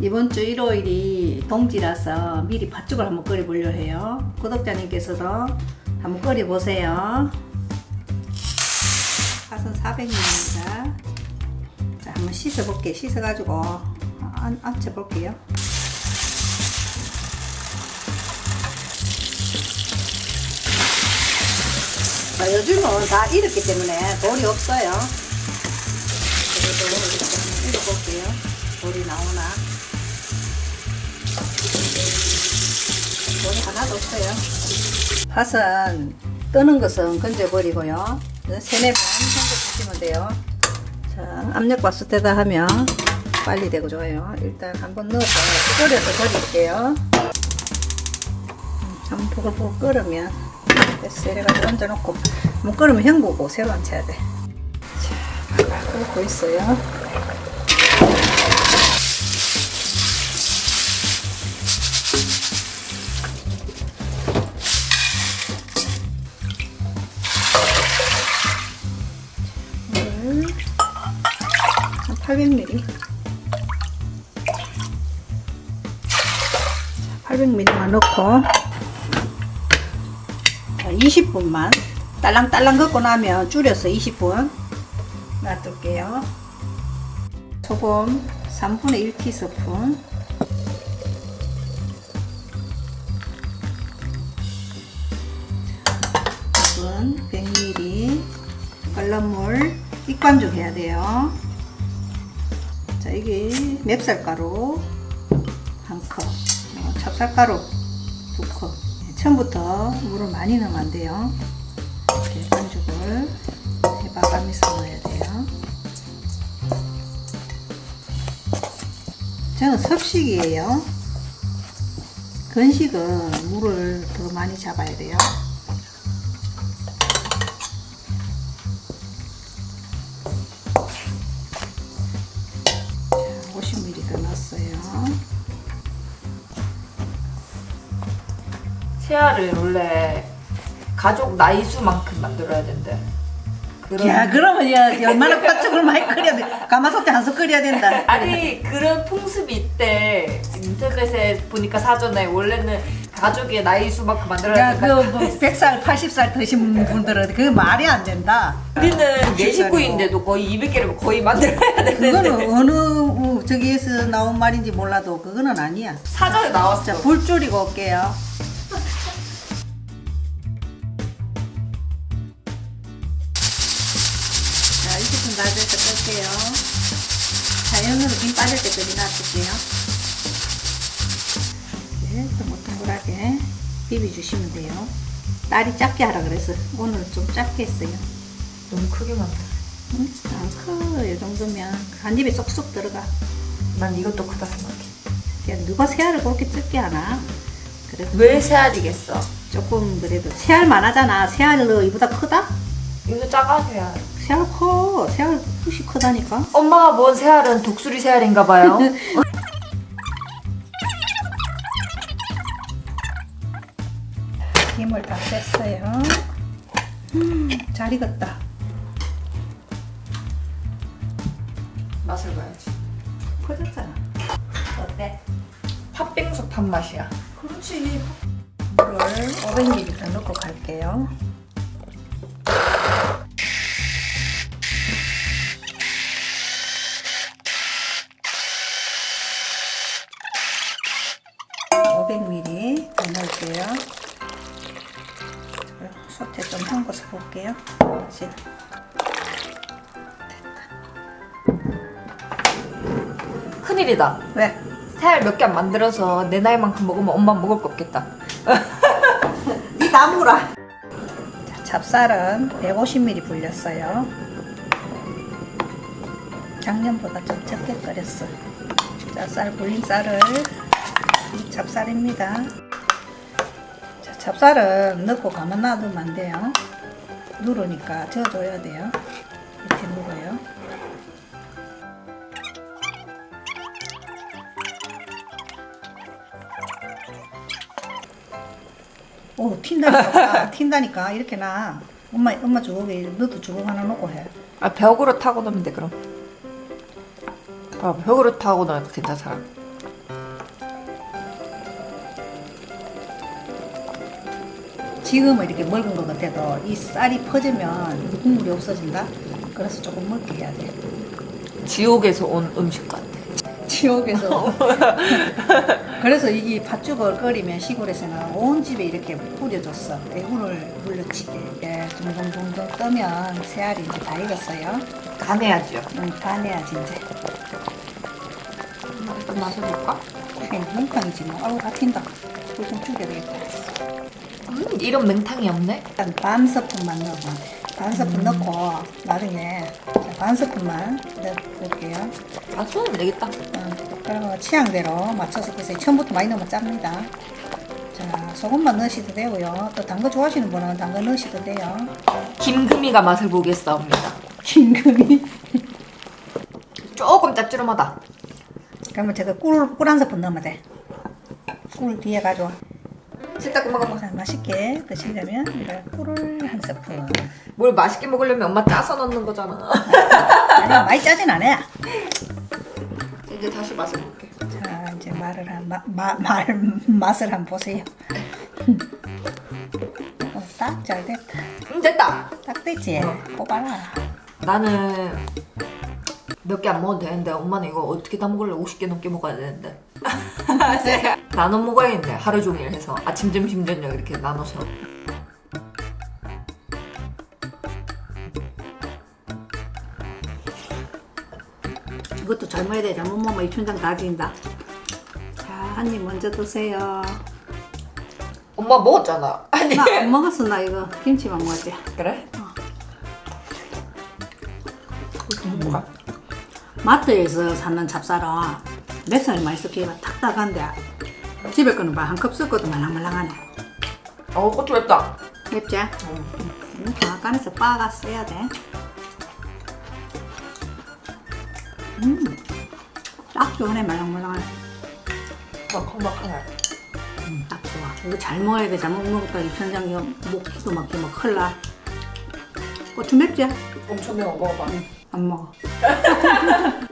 이번 주 일요일이 동지라서 미리 팥죽을 한번 끓여보려 해요. 구독자님께서도 한번 끓여보세요. 팥은 400ml입니다. 자, 한번 씻어볼게요. 씻어가지고 안, 앉혀볼게요. 자, 요즘은 다 이렇기 때문에 돌이 없어요. 없어요. 팥은 뜨는 것은 건져버리고요. 세네 번 건져주시면 돼요. 자, 압력밥솥에다 하면 빨리 되고 좋아요. 일단 한번 넣어서 끓여서 버릴게요. 음, 한번 보글보글 끓으면 됐어. 이래가지고 얹어놓고 못 끓으면 헹구고 새로 앉혀야 돼. 자, 끓고 있어요. 800ml 800ml만 넣고. 자, 20분만. 딸랑딸랑 걷고 나면 줄여서 20분. 놔둘게요. 소금 3분의 1티스푼. 분 100ml 끓는 입관죽 해야 돼요 자 이게 맵쌀가루 한컵 어, 찹쌀가루 두 컵. 처음부터 물을 많이 넣으면 안 돼요. 이렇게 반죽을 해봐가면서 넣어야 돼요. 저는 섭식이에요. 건식은 물을 더 많이 잡아야 돼요 세알을 원래 가족 나이 수만큼 만들어야 된대. 그런 야, 그러면 야, 얼마나 팥죽을 많이 끓여야 돼. 가마솥에 한솥 끓여야 된다. 아니 그런 풍습이 있대. 인터넷에 보니까 사전에 원래는 가족의 나이 수만큼 만들어야 야, 된다. 그, 뭐, 100살, 80살 드신 분들은 그게 말이 안 된다. 우리는 네. 식구인데도 거의 200개를 거의 만들어야 되는데 그거는 어느, 어, 저기에서 나온 말인지 몰라도 그거는 아니야. 사전에 나왔어. 자, 불 줄이고 올게요. 자, 20분 다 돼서 끌게요. 자연으로 김 빠질 때까지 놔둘게요. 네, 동글동글하게 비벼주시면 돼요. 딸이 작게 하라 그래서 오늘 좀 작게 했어요. 너무 크게 만들어. 응? 안 커. 이 정도면 한 입에 쏙쏙 들어가. 난 이것도 크다 생각해. 야, 누가 새알을 그렇게 적게 하나? 그래도 왜 세알이겠어? 조금 그래도 새알만 하잖아. 새알로 이보다 크다? 이거 작아 세알. 새알 커. 새알 훨씬 크다니까. 엄마가 본 세알은 독수리 세알인가 봐요. 김을 다 뺐어요. 음, 잘 익었다. 맛을 봐야지. 커졌잖아. 어때? 팥빙수 팥 맛이야. 그렇지. 물을 500ml 더 넣고 갈게요. (500ml) 더 넣을게요 솥에 좀 헹궈서 볼게요 이제 큰일이다. 왜? 세알 몇 개 안 만들어서 내 나이만큼 먹으면 엄마 먹을 거 없겠다. 니 나무라. 자, 찹쌀은 150ml 불렸어요. 작년보다 좀 적게 끓였어. 자, 쌀 불린 쌀을 이 찹쌀입니다. 자, 찹쌀은 넣고 가만 놔두면 안 돼요. 누르니까 저어줘야 돼요. 이렇게 눌러요. 오 튄다니까 튄다니까 이렇게 나 엄마 엄마 주걱에 너도 주걱 하나 놓고 해 아 벽으로 타고 넣으면 돼 그럼. 아 벽으로 타고 넣으면 괜찮아. 지금은 이렇게 먹은 것 같아도 이 쌀이 퍼지면 국물이 없어진다. 그래서 조금 먹게 해야 돼. 지옥에서 온 음식 같아. 지옥에서. 그래서 이게 팥죽을 끓이면 시골에서는 온 집에 이렇게 뿌려줬어. 대구를 물려치게. 예, 둥둥둥둥 뜨면 새알이 이제 다 익었어요. 간해야죠. 음, 간해야지 이제. 좀 맛을 볼까? 그냥 뭉탕이지 뭐. 아우 다 튄다. 불좀 줄여야 되겠다. 음, 이런 맹탕이 없네. 일단 반 스푼만 넣어봐. 반 스푼 넣고 나중에 자, 반 스푼만 넣어볼게요. 아, 손은 되겠다. 어, 그리고 취향대로 맞춰서 드세요. 처음부터 많이 넣으면 짭니다. 자, 소금만 넣으셔도 되고요. 또 단 거 좋아하시는 분은 단 거 넣으셔도 돼요. 김금이가 맛을 보겠사옵니다. 김금이. 조금 짭조름하다. 그러면 제가 꿀, 꿀 한 스푼 넣으면 돼. 꿀 뒤에 가져와. 그만 그만. 자, 맛있게 드시려면 이걸 꿀을 한 스푼. 뭘 맛있게 먹으려면 엄마 짜서 넣는 거잖아. 아니, 많이 짜진 않아요. 이제 다시 맛을 볼게. 자, 이제 말을 한, 마, 마, 말, 맛을 한번 보세요. 어, 딱잘 됐다. 음, 됐다. 딱 됐지? 어. 뽑아라. 나는 몇 개 안 먹어도 되는데 엄마는 이거 어떻게 다 먹을래? 50개 넘게 먹어야 되는데. 나눠 먹어야겠네. 하루 종일 해서 아침, 점심, 저녁 이렇게 나눠서. 이것도 잘 먹어야 돼. 잘못 먹으면 입천장 다 진다. 자, 한 입 먼저 드세요. 엄마 먹었잖아. 아니. 나 안 먹었어, 나 이거. 김치만 먹었지. 그래? 뭐가? 마트에서 사는 찹쌀은 맵살이 맛있어. 기가 탁탁한데. 집에 거는 한컵 썼거든, 말랑말랑하네. 어, 고추 맵다. 맵지? 음, 약간에서 빠가 써야 돼. 음, 딱 좋네, 말랑말랑하네. 막막하네. 음, 딱 좋아. 이거 잘 먹어야 돼. 잘못 먹었다 입천장이 목 기도 막히면 뭐 큰일 나. 고추 맵지? 엄청 매워 먹어봐. 안 먹어.